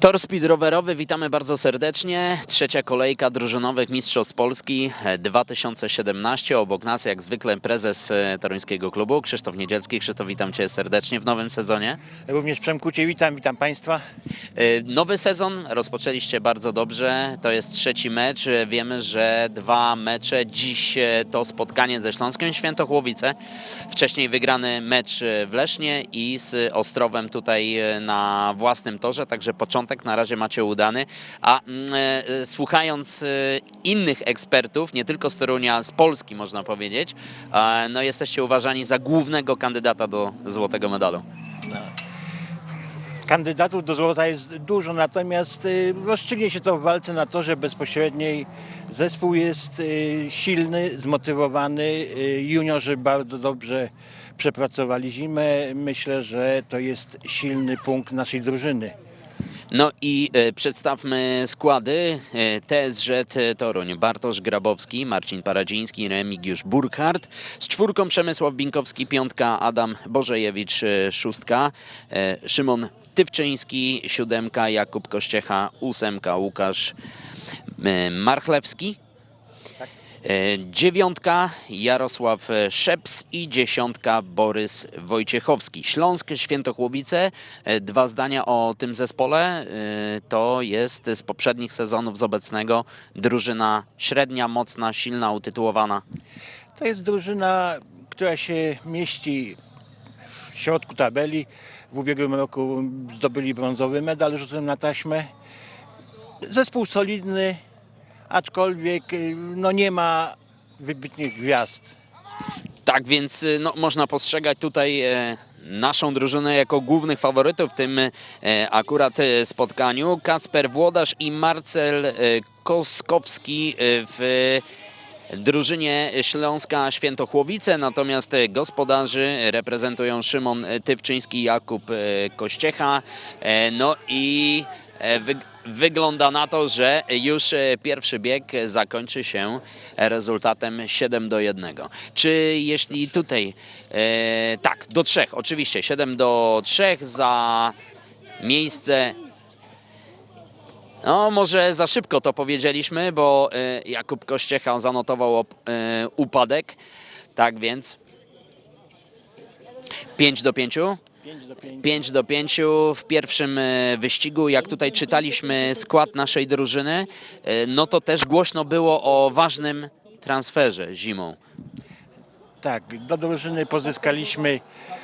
Tor speed rowerowy, witamy bardzo serdecznie. Trzecia kolejka drużynowych Mistrzostw Polski e, 2017. Obok nas jak zwykle prezes e, toruńskiego klubu Krzysztof Niedzielski. Krzysztof, witam Cię serdecznie w nowym sezonie. Również Przemku Cię witam, witam Państwa. E, Nowy sezon rozpoczęliście bardzo dobrze. To jest trzeci mecz. E, Wiemy, że dwa mecze. Dziś e, to spotkanie ze Śląskiem Świętochłowice. Wcześniej wygrany mecz e, w Lesznie i z Ostrowem tutaj e, na własnym torze. Także początek na razie macie udany. A mm, e, e, słuchając e, innych ekspertów, nie tylko z Torunia, z Polski można powiedzieć, e, no jesteście uważani za głównego kandydata do złotego medalu. Kandydatów do złota jest dużo, natomiast y, rozstrzygnie się to w walce na torze bezpośredniej. Zespół jest y, silny, zmotywowany. y, Juniorzy bardzo dobrze przepracowali zimę. Myślę, że to jest silny punkt naszej drużyny. No i e, przedstawmy składy. E, TSZ Toruń, Bartosz Grabowski, Marcin Paradziński, Remigiusz Burkhardt. Z czwórką Przemysław Binkowski, piątka Adam Bożejewicz, e, szóstka Szymon Tywczyński, siódemka Jakub Kościecha, ósemka Łukasz Marchlewski. E, Dziewiątka Jarosław Szeps i dziesiątka Borys Wojciechowski. Śląsk Świętochłowice. E, Dwa zdania o tym zespole. E, To jest z poprzednich sezonów z obecnego drużyna średnia, mocna, silna, utytułowana. To jest drużyna, która się mieści w środku tabeli. W ubiegłym roku zdobyli brązowy medal rzutem na taśmę. Zespół solidny, aczkolwiek y, no nie ma wybitnych gwiazd. Tak więc y, no, można postrzegać tutaj e, naszą drużynę jako głównych faworytów w tym e, akurat e, spotkaniu. Kasper Włodarz i Marcel Koskowski w drużynie Śląska Świętochłowice, natomiast gospodarzy reprezentują Szymon Tywczyński, Jakub Kościecha. No i wygląda na to, że już e, pierwszy bieg zakończy się rezultatem 7 do 1. Czy jeśli tutaj, e, tak, do 3, oczywiście 7 do 3 za miejsce no, może za szybko to powiedzieliśmy, bo e, Jakub Kościecha zanotował op- e, upadek. Tak więc 5 do 5. 5 do 5. 5 do 5 w pierwszym e, wyścigu. Jak tutaj czytaliśmy skład naszej drużyny, e, no to też głośno było o ważnym transferze zimą. Tak, do drużyny pozyskaliśmy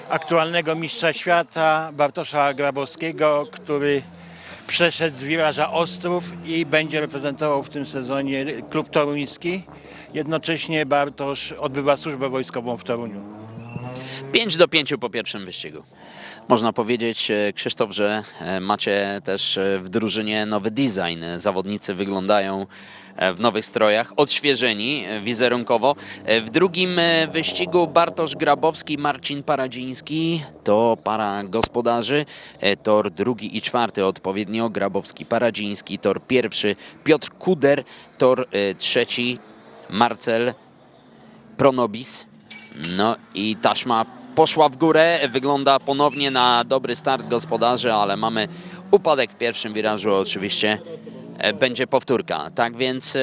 aktualnego mistrza świata Bartosza Grabowskiego, który przeszedł z wiraża Ostrów i będzie reprezentował w tym sezonie klub toruński. Jednocześnie Bartosz odbywa służbę wojskową w Toruniu. 5 do 5 po pierwszym wyścigu. Można powiedzieć, e, Krzysztof, że e, macie też e, w drużynie nowy design. Zawodnicy wyglądają w nowych strojach, odświeżeni wizerunkowo. W drugim wyścigu Bartosz Grabowski, Marcin Paradziński to para gospodarzy. Tor drugi i czwarty odpowiednio Grabowski, Paradziński. Tor pierwszy Piotr Kuder. Tor trzeci Marcel Pronobis. No i taśma poszła w górę. Wygląda ponownie na dobry start gospodarzy, ale mamy upadek w pierwszym wirażu. Oczywiście e, będzie powtórka. Tak więc e,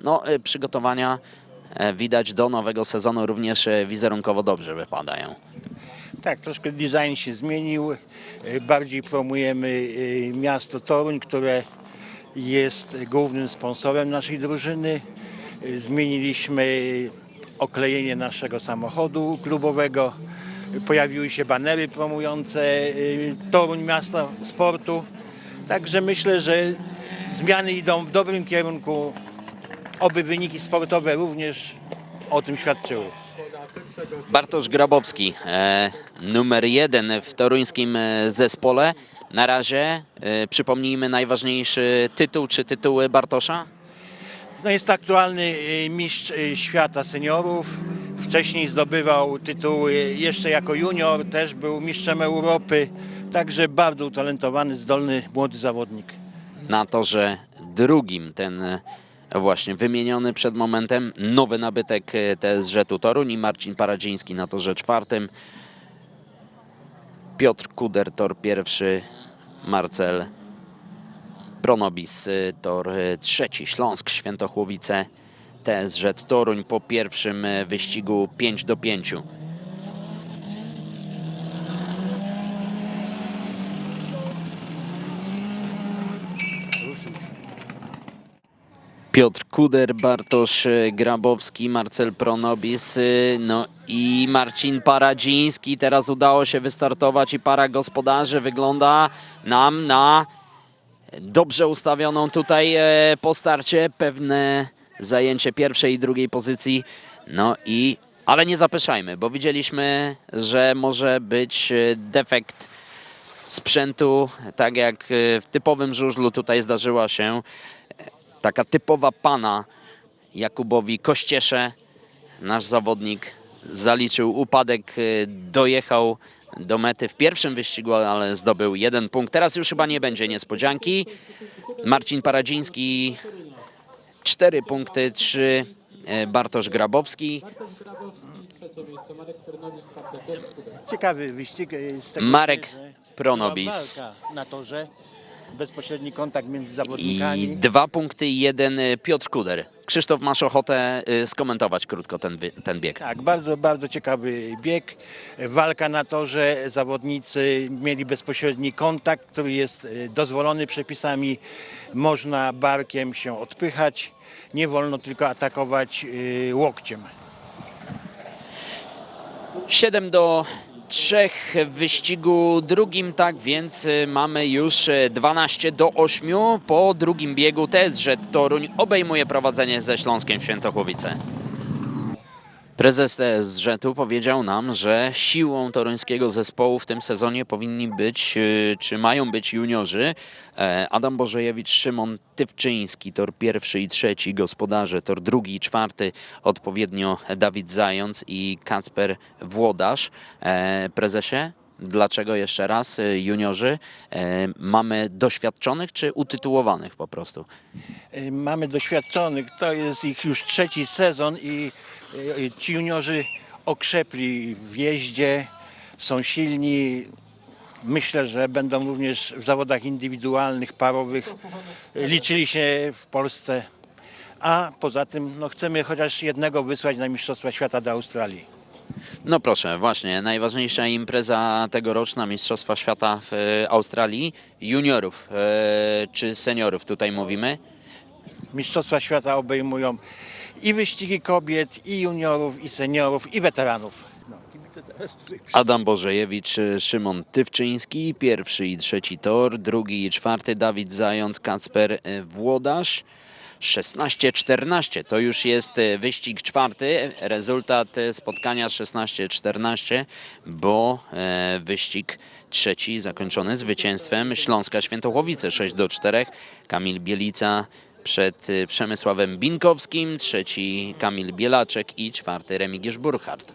no, e, przygotowania widać do nowego sezonu również wizerunkowo dobrze wypadają. Tak, troszkę design się zmienił. Bardziej promujemy miasto Toruń, które jest głównym sponsorem naszej drużyny. Zmieniliśmy oklejenie naszego samochodu klubowego. Pojawiły się banery promujące y, Toruń miasto sportu. Także myślę, że zmiany idą w dobrym kierunku. Oby wyniki sportowe również o tym świadczyły. Bartosz Grabowski, e, numer jeden w toruńskim e, zespole. Na razie e, przypomnijmy najważniejszy tytuł czy tytuły Bartosza. No jest aktualny y, mistrz y, świata seniorów. Wcześniej zdobywał tytuły jeszcze jako junior, też był mistrzem Europy. Także bardzo utalentowany, zdolny młody zawodnik. na torze drugim ten e, właśnie wymieniony przed momentem nowy nabytek e, TSŻ Toruń i Marcin Paradziński na torze czwartym. Piotr Kuder tor pierwszy, Marcel Pronobis, y, tor y, trzeci, Śląsk, Świętochłowice, TSZ Toruń po pierwszym y, wyścigu 5 do 5. Piotr Kuder, Bartosz Grabowski, Marcel Pronobis, no i Marcin Paradziński. Teraz udało się wystartować i para gospodarzy wygląda nam na dobrze ustawioną tutaj e, po starcie. Pewne zajęcie pierwszej i drugiej pozycji. No i, ale nie zapeszajmy, bo widzieliśmy, że może być e, defekt sprzętu, tak jak e, w typowym żużlu tutaj zdarzyła się taka typowa pana Jakubowi Kościesze. Nasz zawodnik zaliczył upadek, dojechał do mety w pierwszym wyścigu, ale zdobył jeden punkt. Teraz już chyba nie będzie niespodzianki. Marcin Paradziński cztery punkty, trzy y, Bartosz Grabowski. Ciekawy wyścig. e, Z tego Marek Pronobis. Na torze, bezpośredni kontakt między I zawodnikami. dwa punkty i jeden y, Piotr Kuder. Krzysztof, masz ochotę y, skomentować krótko ten, ten bieg. Tak, bardzo, bardzo ciekawy bieg. Walka na torze, zawodnicy mieli bezpośredni kontakt, który jest e, dozwolony przepisami. Można barkiem się odpychać, nie wolno tylko atakować łokciem. 7 do 3 w wyścigu drugim, tak więc mamy już y, 12 do 8. Po drugim biegu TSZ Toruń obejmuje prowadzenie ze Śląskiem w Świętochłowice. Prezes TSZ-u powiedział nam, że siłą toruńskiego zespołu w tym sezonie powinni być, y, czy mają być juniorzy. E, Adam Bożejewicz, Szymon Tywczyński, tor pierwszy i trzeci, gospodarze, tor drugi i czwarty, odpowiednio Dawid Zając i Kacper Włodarz. E, Prezesie, dlaczego jeszcze raz y, juniorzy? E, Mamy doświadczonych czy utytułowanych po prostu? Mamy doświadczonych, to jest ich już trzeci sezon i ci juniorzy okrzepli w jeździe, są silni. Myślę, że będą również w zawodach indywidualnych, parowych liczyli się w Polsce. A poza tym no, chcemy chociaż jednego wysłać na Mistrzostwa Świata do Australii. No proszę, właśnie, najważniejsza impreza tegoroczna Mistrzostwa Świata w e, Australii, juniorów e, czy seniorów tutaj mówimy. Mistrzostwa Świata obejmują i wyścigi kobiet, i juniorów, i seniorów, i weteranów. No, kibice teraz tutaj Adam Bożejewicz, Szymon Tywczyński, pierwszy i trzeci tor, drugi i czwarty Dawid Zając, Kacper e, Włodarz. 16-14 to już jest e, wyścig czwarty, rezultat e, spotkania 16-14, bo e, wyścig trzeci zakończony zwycięstwem Śląska Świętochłowice 6 do 4. Kamil Bielica przed e, Przemysławem Binkowskim, trzeci Kamil Bielaczek i czwarty Remigiusz Burchardt.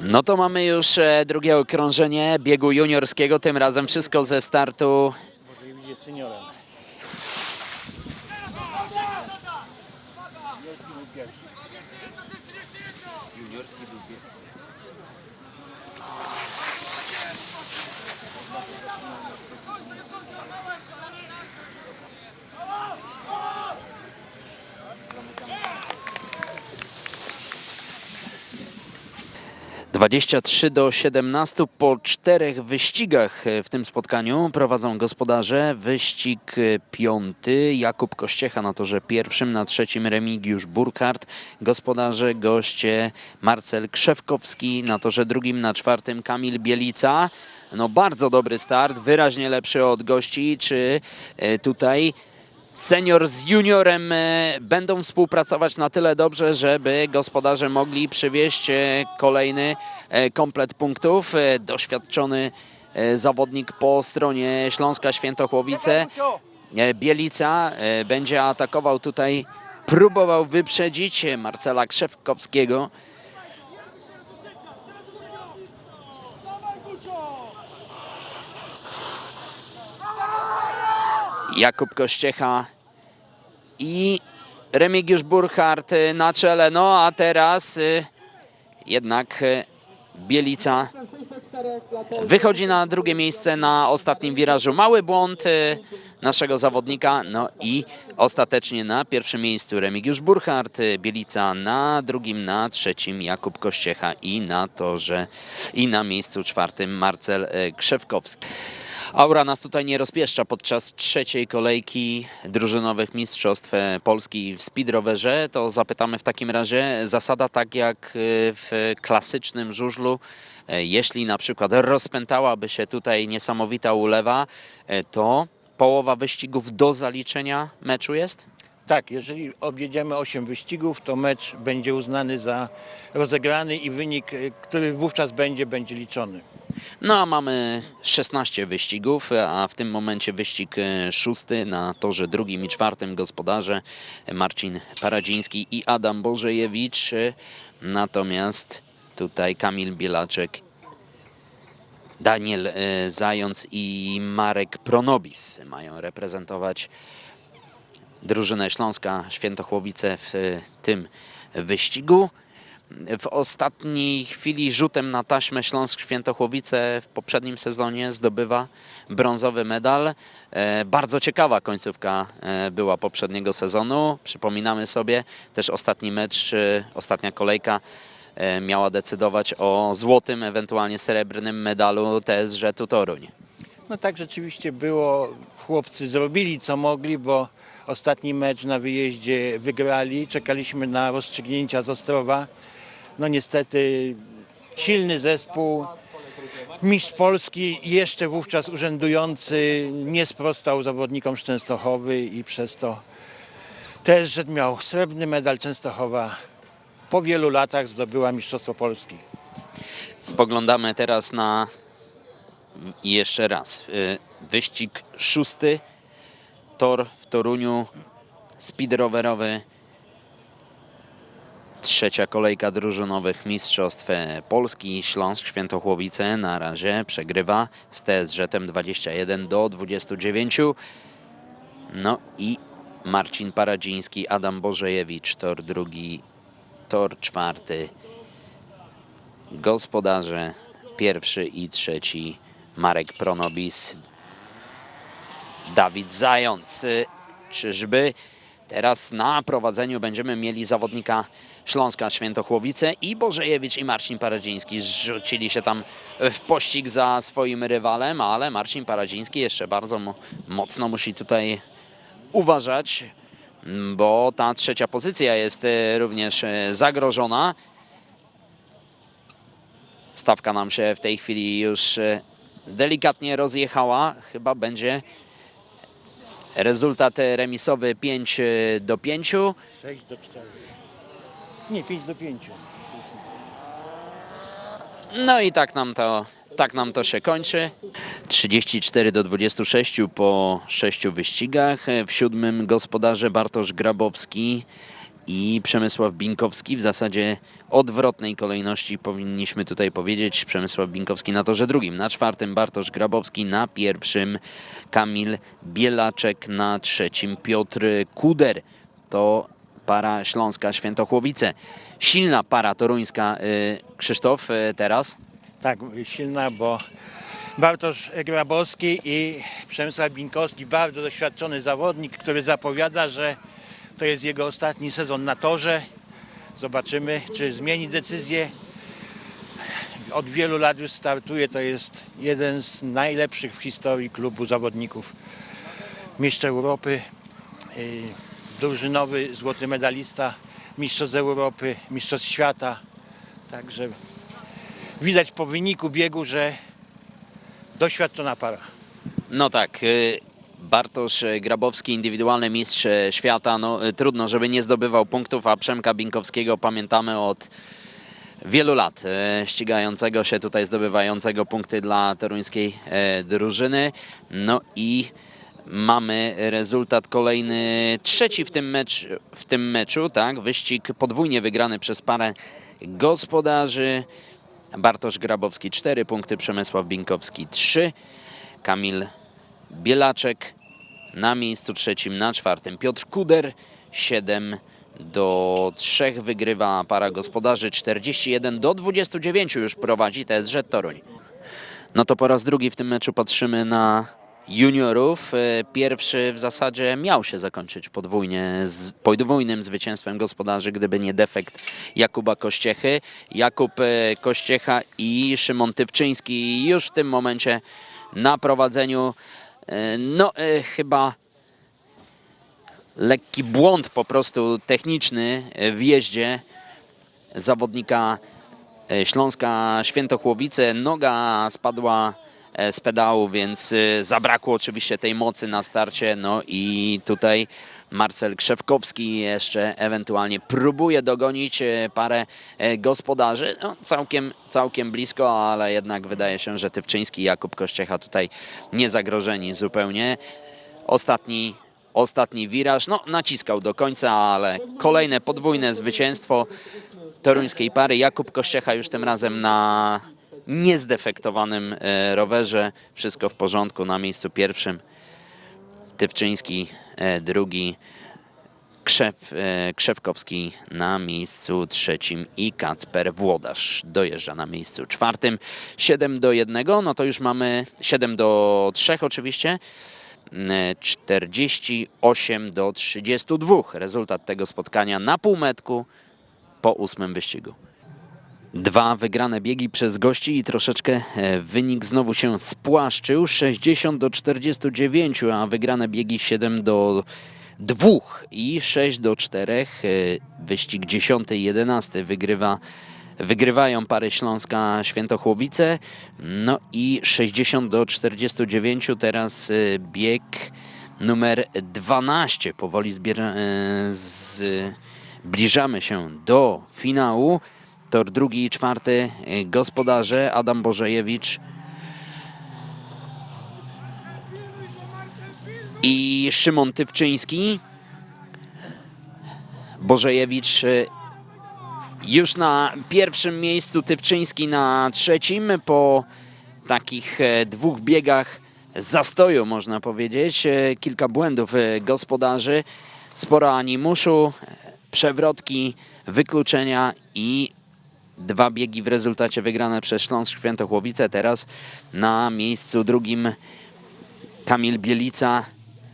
No to mamy już e, drugie okrążenie biegu juniorskiego, tym razem wszystko ze startu może widzieć seniorem. Juniorski był pierwszy. Juniorski był pierwszy. e, 23 do 17 po czterech wyścigach e, w tym spotkaniu prowadzą gospodarze. Wyścig e, piąty Jakub Kościecha na torze pierwszym, na trzecim Remigiusz Burkhardt. Gospodarze, goście Marcel Krzewkowski na torze drugim, na czwartym Kamil Bielica. No bardzo dobry start, wyraźnie lepszy od gości. Czy e, tutaj senior z juniorem e, będą współpracować na tyle dobrze, żeby gospodarze mogli przywieźć e, kolejny e, komplet punktów. Doświadczony zawodnik po stronie Śląska Świętochłowice, Bielica, będzie atakował tutaj, próbował wyprzedzić Marcela Krzewkowskiego. Jakub Kościecha i Remigiusz Burchardt y, na czele. No a teraz y, jednak y, Bielica wychodzi na drugie miejsce na ostatnim wirażu. Mały błąd naszego zawodnika. No i ostatecznie na pierwszym miejscu Remigiusz Burchardt, Bielica na drugim, na trzecim Jakub Kościecha i na torze i na miejscu czwartym Marcel y, Krzewkowski. Aura nas tutaj nie rozpieszcza podczas trzeciej kolejki drużynowych Mistrzostw e, Polski w speedrowerze. To zapytamy w takim razie, zasada tak jak e, w klasycznym żużlu, e, jeśli na przykład rozpętałaby się tutaj niesamowita ulewa, e, to połowa wyścigów do zaliczenia meczu jest? Tak, jeżeli objedziemy 8 wyścigów, to mecz będzie uznany za rozegrany i wynik, y, który wówczas będzie, będzie liczony. No a mamy 16 wyścigów, a w tym momencie wyścig e, szósty na torze drugim i czwartym gospodarze Marcin Paradziński i Adam Bożejewicz. E, Natomiast tutaj Kamil Bielaczek, Daniel e, Zając i Marek Pronobis mają reprezentować drużynę Śląska Świętochłowice w e, tym wyścigu. W ostatniej chwili rzutem na taśmę Śląsk Świętochłowice w poprzednim sezonie zdobywa brązowy medal. E, Bardzo ciekawa końcówka była poprzedniego sezonu. Przypominamy sobie też ostatni mecz, ostatnia kolejka miała decydować o złotym, ewentualnie srebrnym medalu TSŻ Toruń. No tak rzeczywiście było. Chłopcy zrobili co mogli, bo ostatni mecz na wyjeździe wygrali. Czekaliśmy na rozstrzygnięcia z Ostrowa. No niestety silny zespół. Mistrz Polski, jeszcze wówczas urzędujący, nie sprostał zawodnikom z Częstochowy i przez to też miał srebrny medal Częstochowa. Po wielu latach zdobyła Mistrzostwo Polski. Spoglądamy teraz na jeszcze raz y, wyścig szósty, tor w Toruniu, speed rowerowy. Trzecia kolejka drużynowych Mistrzostw e, Polski. Śląsk Świętochłowice na razie przegrywa z TSŻ 21 do 29. No i Marcin Paradziński, Adam Bożejewicz, tor drugi, tor czwarty. Gospodarze pierwszy i trzeci. Marek Pronobis, Dawid Zając. Y, Czyżby teraz na prowadzeniu będziemy mieli zawodnika Śląska Świętochłowice? I Bożejewicz i Marcin Paradziński rzucili się tam w pościg za swoim rywalem, ale Marcin Paradziński jeszcze bardzo mo- mocno musi tutaj uważać, bo ta trzecia pozycja jest y, również y, zagrożona. Stawka nam się w tej chwili już e, delikatnie rozjechała. Chyba będzie rezultat e, remisowy 5 e, do 5. 6 do 4. Nie, 5 do 5. No i tak nam to, tak nam to się kończy. 34 do 26 po 6 wyścigach. W siódmym gospodarze Bartosz Grabowski i Przemysław Binkowski. W zasadzie odwrotnej kolejności powinniśmy tutaj powiedzieć. Przemysław Binkowski na torze drugim, na czwartym Bartosz Grabowski, na pierwszym Kamil Bielaczek, na trzecim Piotr Kuder. To para Śląska Świętochłowice. Silna para toruńska. y, Krzysztof y, teraz. Tak, silna, bo Bartosz Grabowski i Przemysław Binkowski, bardzo doświadczony zawodnik, który zapowiada, że to jest jego ostatni sezon na torze. Zobaczymy, czy zmieni decyzję. Od wielu lat już startuje, to jest jeden z najlepszych w historii klubu zawodników. Mistrz Europy, yy, drużynowy złoty medalista, mistrzostw Europy, mistrzostw świata. Także widać po wyniku biegu, że doświadczona para. No tak, y, Bartosz Grabowski, indywidualny mistrz świata. No, y, trudno, żeby nie zdobywał punktów, a Przemka Binkowskiego pamiętamy od wielu lat e, ścigającego się tutaj, zdobywającego punkty dla toruńskiej e, drużyny. No i mamy rezultat kolejny, trzeci w tym, mecz, w tym meczu, tak? Wyścig podwójnie wygrany przez parę gospodarzy. Bartosz Grabowski 4 punkty, Przemysław Binkowski 3, Kamil Bielaczek na miejscu trzecim, na czwartym. Piotr Kuder 7 do 3 wygrywa para gospodarzy 41 do 29 już prowadzi TSZ Toruń. No to po raz drugi w tym meczu patrzymy na juniorów. E, Pierwszy w zasadzie miał się zakończyć podwójnie z podwójnym zwycięstwem gospodarzy, gdyby nie defekt Jakuba Kościechy. Jakub e, Kościecha i Szymon Tywczyński już w tym momencie na prowadzeniu. E, No chyba lekki błąd po prostu techniczny w jeździe zawodnika Śląska Świętochłowice. Noga spadła z pedału, więc e, zabrakło oczywiście tej mocy na starcie. No i tutaj Marcel Krzewkowski jeszcze ewentualnie próbuje dogonić e, parę e, gospodarzy. No, całkiem, całkiem blisko, ale jednak wydaje się, że Tywczyński i Jakub Kościecha tutaj nie zagrożeni zupełnie. Ostatni, ostatni wiraż, no naciskał do końca, ale kolejne podwójne zwycięstwo toruńskiej pary. Jakub Kościecha już tym razem na niezdefektowanym e, rowerze. Wszystko w porządku na miejscu pierwszym. Tywczyński e, drugi. Krzew, e, Krzewkowski na miejscu trzecim i Kacper Włodarz dojeżdża na miejscu czwartym. 7 do 1, no to już mamy 7 do 3 oczywiście. E, 48 do 32. Rezultat tego spotkania na półmetku po ósmym wyścigu. Dwa wygrane biegi przez gości i troszeczkę e, wynik znowu się spłaszczył. 60 do 49, a wygrane biegi 7 do 2 i 6 do 4. E, Wyścig 10 i 11 wygrywa, wygrywają pary Śląska Świętochłowice. No i 60 do 49 teraz e, bieg numer 12. Powoli zbliżamy się do finału. Tor drugi i czwarty y, gospodarze Adam Bożejewicz i Szymon Tywczyński. Bożejewicz y, już na pierwszym miejscu, Tywczyński na trzecim po takich e, dwóch biegach zastoju, można powiedzieć. E, Kilka błędów e, gospodarzy, sporo animuszu, przewrotki, wykluczenia i dwa biegi w rezultacie wygrane przez Śląsk Świętochłowice. Teraz na miejscu drugim Kamil Bielica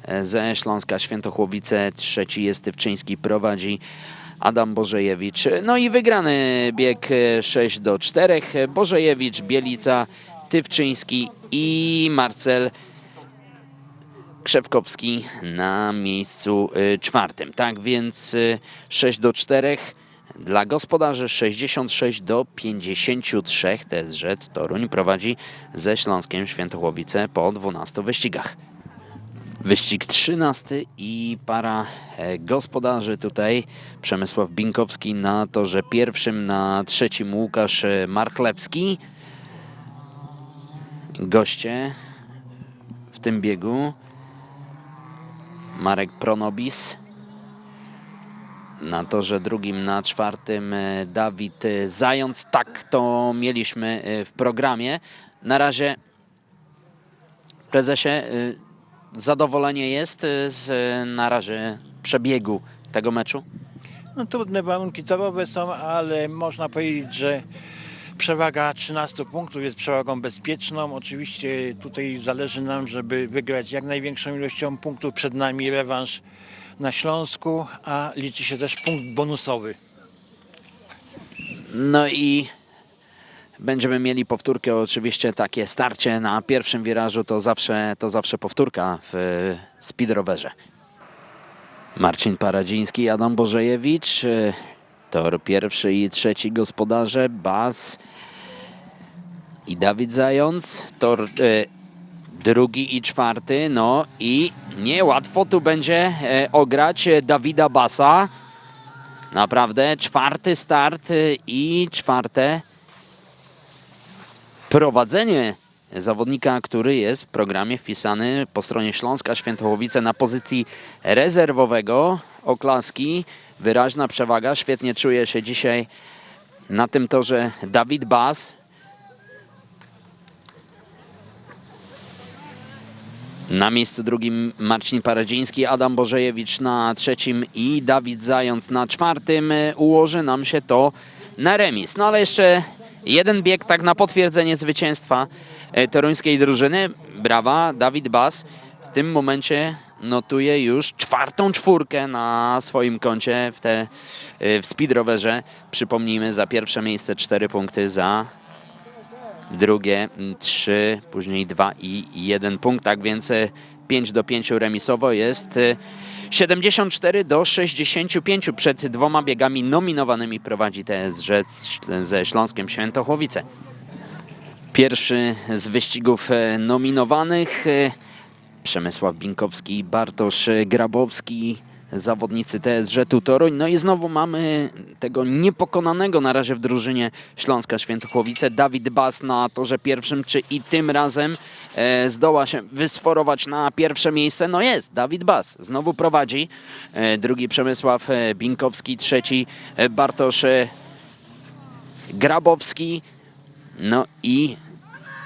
e, ze Śląska Świętochłowice. Trzeci jest Tywczyński, prowadzi Adam Bożejewicz. No i wygrany bieg e, 6 do 4. Bożejewicz, Bielica, Tywczyński i Marcel Krzewkowski na miejscu y, czwartym. Tak więc y, 6 do 4 dla gospodarzy 66 do 53. TSZ Toruń prowadzi ze Śląskiem Świętochłowice po 12 wyścigach. Wyścig 13 i para e, gospodarzy tutaj. Przemysław Binkowski na torze pierwszym, na trzecim Łukasz e, Marchlewski. Goście w tym biegu Marek Pronobis. Na torze drugim, na czwartym e, Dawid e, Zając. Tak to mieliśmy e, w programie. Na razie, prezesie, zadowolenie jest z na razie przebiegu tego meczu? No, trudne warunki torowe są, ale można powiedzieć, że przewaga 13 punktów jest przewagą bezpieczną. Oczywiście tutaj zależy nam, żeby wygrać jak największą ilością punktów. Przed nami rewanż na Śląsku, a liczy się też punkt bonusowy. No i będziemy mieli powtórkę, oczywiście takie starcie na pierwszym wirażu to zawsze, to zawsze powtórka w speedrowerze. Marcin Paradziński, Adam Bożejewicz, tor pierwszy i trzeci gospodarze, Bas i Dawid Zając, tor e, drugi i czwarty, no i niełatwo tu będzie e, ograć e, Dawida Basa. Naprawdę czwarty start y, i czwarte prowadzenie zawodnika, który jest w programie wpisany po stronie Śląska Świętochłowice na pozycji rezerwowego. Oklaski, wyraźna przewaga, świetnie czuje się dzisiaj na tym torze Dawid Bas. Na miejscu drugim Marcin Paradziński, Adam Bożejewicz na trzecim i Dawid Zając na czwartym. Ułoży nam się to na remis. No ale jeszcze jeden bieg tak na potwierdzenie zwycięstwa e, toruńskiej drużyny. Brawa, Dawid Bas w tym momencie notuje już czwartą czwórkę na swoim koncie w, te, e, w speedrowerze. Przypomnijmy, za pierwsze miejsce cztery punkty, za drugie 3, później 2 i 1 punkt, tak więc 5 do 5 remisowo jest e, 74 do 65 przed dwoma biegami nominowanymi prowadzi TSG z- ze Śląskiem Świętochłowice. Pierwszy z wyścigów nominowanych Przemysław Binkowski, Bartosz Grabowski, zawodnicy TSG tu Toruń. No i znowu mamy tego niepokonanego na razie w drużynie Śląska Świętochłowice. Dawid Bas na torze pierwszym, czy i tym razem e, zdoła się wysforować na pierwsze miejsce? No jest, Dawid Bas znowu prowadzi. E, drugi Przemysław Binkowski, trzeci Bartosz Grabowski. No i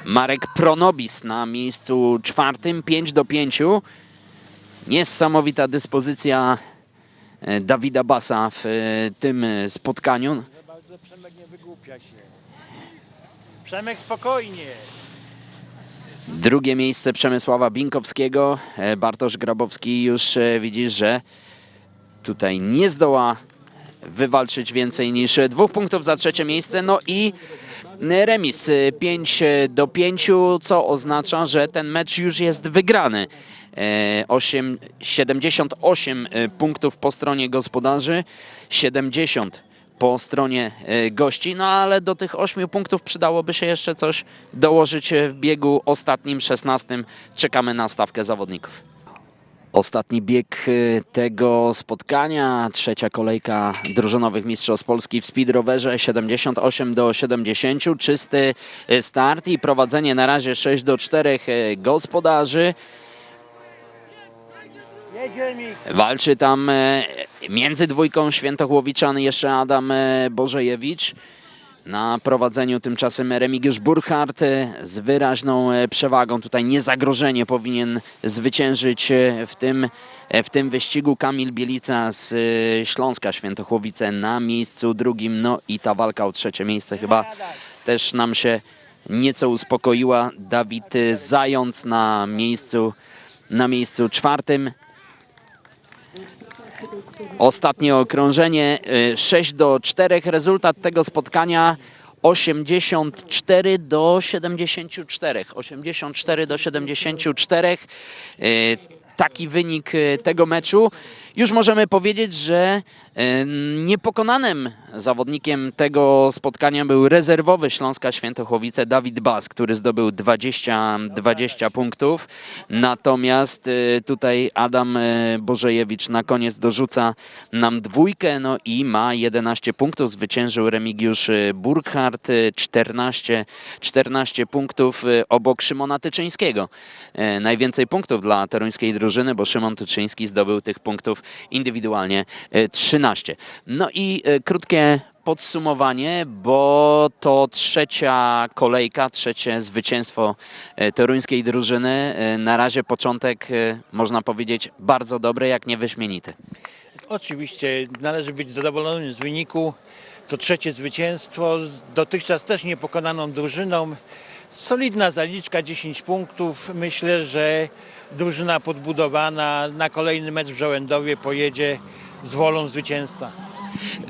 Marek Pronobis na miejscu czwartym, 5 do 5. Niesamowita dyspozycja e, Dawida Basa w e, tym e, spotkaniu. Bardzo Przemek nie wygłupia się. Przemek spokojnie. Drugie miejsce Przemysława Binkowskiego. Bartosz Grabowski już widzisz, że tutaj nie zdoła wywalczyć więcej niż e, dwóch punktów za trzecie miejsce. No i e, remis 5 do 5, co oznacza, że ten mecz już jest wygrany. E, 8, 78 e, punktów po stronie gospodarzy, 70 po stronie e, gości, no ale do tych 8 punktów przydałoby się jeszcze coś dołożyć e, w biegu ostatnim, 16. Czekamy na stawkę zawodników. Ostatni bieg e, tego spotkania, trzecia kolejka drużynowych mistrzostw Polski w speedrowerze 78 do 70, czysty e, start i prowadzenie na razie 6 do 4 e, gospodarzy. Walczy tam między dwójką Świętochłowiczan jeszcze Adam Bożejewicz. Na prowadzeniu tymczasem Remigiusz Burkhardt e, z wyraźną e, przewagą. Tutaj niezagrożenie powinien zwyciężyć e, w tym, w tym wyścigu. Kamil Bielica z Śląska Świętochłowice na miejscu drugim. No i ta walka o trzecie miejsce chyba też nam się nieco uspokoiła. Dawid Zając na miejscu, na miejscu czwartym. Ostatnie okrążenie y, 6 do 4. Rezultat tego spotkania 84 do 74. 84 do 74. Taki wynik y, tego meczu. Już możemy powiedzieć, że y, niepokonanym zawodnikiem tego spotkania był rezerwowy Śląska Świętochłowice Dawid Bas, który zdobył 20, 20 punktów. Natomiast y, tutaj Adam Bożejewicz na koniec dorzuca nam dwójkę, no i ma 11 punktów. Zwyciężył Remigiusz Burkhardt, y, 14, 14 punktów obok Szymona Tyczyńskiego. Najwięcej punktów dla toruńskiej drużyny, bo Szymon Tyczyński zdobył tych punktów indywidualnie y, 13. No i y, krótkie podsumowanie, bo to trzecia kolejka, trzecie zwycięstwo e, toruńskiej drużyny. E, Na razie początek, e, można powiedzieć, bardzo dobry, jak nie wyśmienity. Oczywiście należy być zadowolonym z wyniku. To trzecie zwycięstwo. Dotychczas też niepokonaną drużyną. Solidna zaliczka, 10 punktów. Myślę, że drużyna podbudowana na kolejny mecz w Żołędowie pojedzie z wolą zwycięstwa.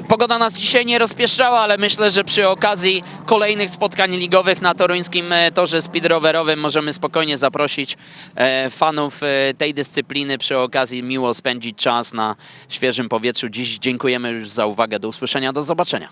Pogoda nas dzisiaj nie rozpieszczała, ale myślę, że przy okazji kolejnych spotkań ligowych na toruńskim e, torze speedrowerowym możemy spokojnie zaprosić e, fanów e, tej dyscypliny. Przy okazji miło spędzić czas na świeżym powietrzu. Dziś dziękujemy już za uwagę. Do usłyszenia, do zobaczenia.